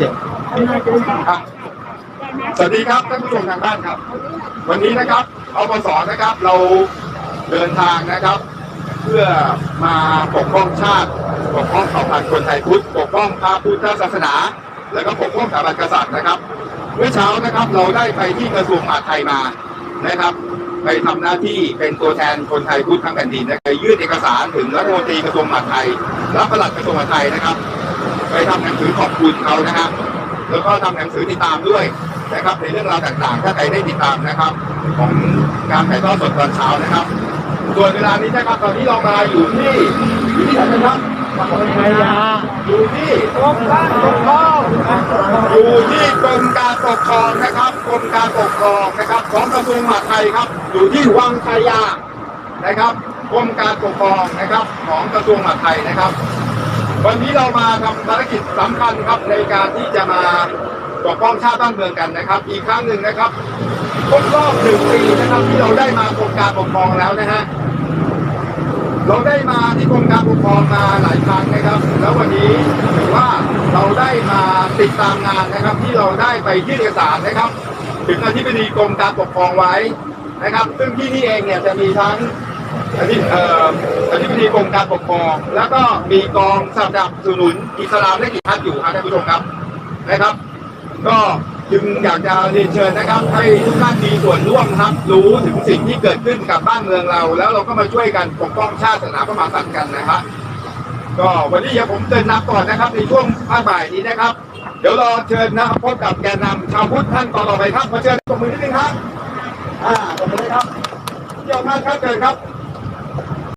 ครับสวัสดีครับท่านผู้ชมทางบ้านครับ วันนี้นะครับอปสนะครับ เราเดินทางนะครับ เพื่อมาปกป้องชาติ ปกป้องเผ่าพันธุ์คนไทยพุทธปกป้องพระพุทธศาสนา แล้วก็ปกป้องสถาบันกษัตริย์นะครับ เมื่อเช้านะครับเราได้ไปที่กระทรวงมหาดไทยมานะครับ ไปทำหน้าที่เป็นตัวแทนคนไทยพุทธทั้งแผ่นดินนะไปยื่นเอกสารถึงรัฐมนตรีกระทรวงมหาดไทยและปลัดกระทรวงมหาดไทยนะครับ ไปทำหนังสือขอบคุณเขานะฮะแล้วก็ทำหนังสือติดตามด้วยนะครับในเรื่องราวต่างๆ ถ้าใครได้ติดตามนะครับ ของการถ่ายทอดสดตอนเช้านะครับ ส่วนเวลานี้นะครับตอนนี้เรามาอยู่ที่อยู่ที่ไหนนครับอยู่ที่กรมการปกครองอยู่ที่กรมการปกครองนะครับกรมการปกครองนะครับ ของกระทรวงมหาดไทยครับ อยู่ที่วังชายานะครับกรมการปกครองนะครับ ของกระทรวงมหาดไทยนะครับ วันนี้เรามาทำภารกิจสำคัญครับในการที่จะมาปกป้องชาติบ้านเมืองกันนะครับ อีกครั้งหนึ่งนะครับครบรอบหนึ่งปีนะครับที่เราได้มากรมการปกครองแล้วนะฮะเราได้มาที่กรมการปกครองมาหลายครั้งนะครับ แล้ววันนี้ถือว่าเราได้มาติดตามงานนะครับ ที่เราได้ไปยื่นเอกสารนะครับ ถึงอธิบดีกรมการปกครองไว้นะครับ ซึ่งที่นี่เองเนี่ยจะมีทั้ง อธิเอ่ออธิบดีกรมการปกครอง แล้วก็มีกองสนับสนุนอิสลามและกิจทัศน์อยู่ครับท่านผู้ชมครับนะครับ ก็จึงอยากจะเรียนเชิญนะครับ ให้ทุกท่านมีส่วนร่วมครับ รู้ถึงสิ่งที่เกิดขึ้นกับบ้านเมืองเรา แล้วเราก็มาช่วยกันปกป้องชาติศาสนาพระมหากษัตริย์กันนะครับก็วันนี้ผมเดินนำก่อนนะครับในช่วงภาคบ่ายนี้นะครับ เดี๋ยวรอเชิญนะครับพบกับแกนนำชาวพุทธท่านต่อไปครับขอเชิญตบมือนิดนึงครับอ่าตบมือเลยครับเที่ยวท่านครับเชิญครับ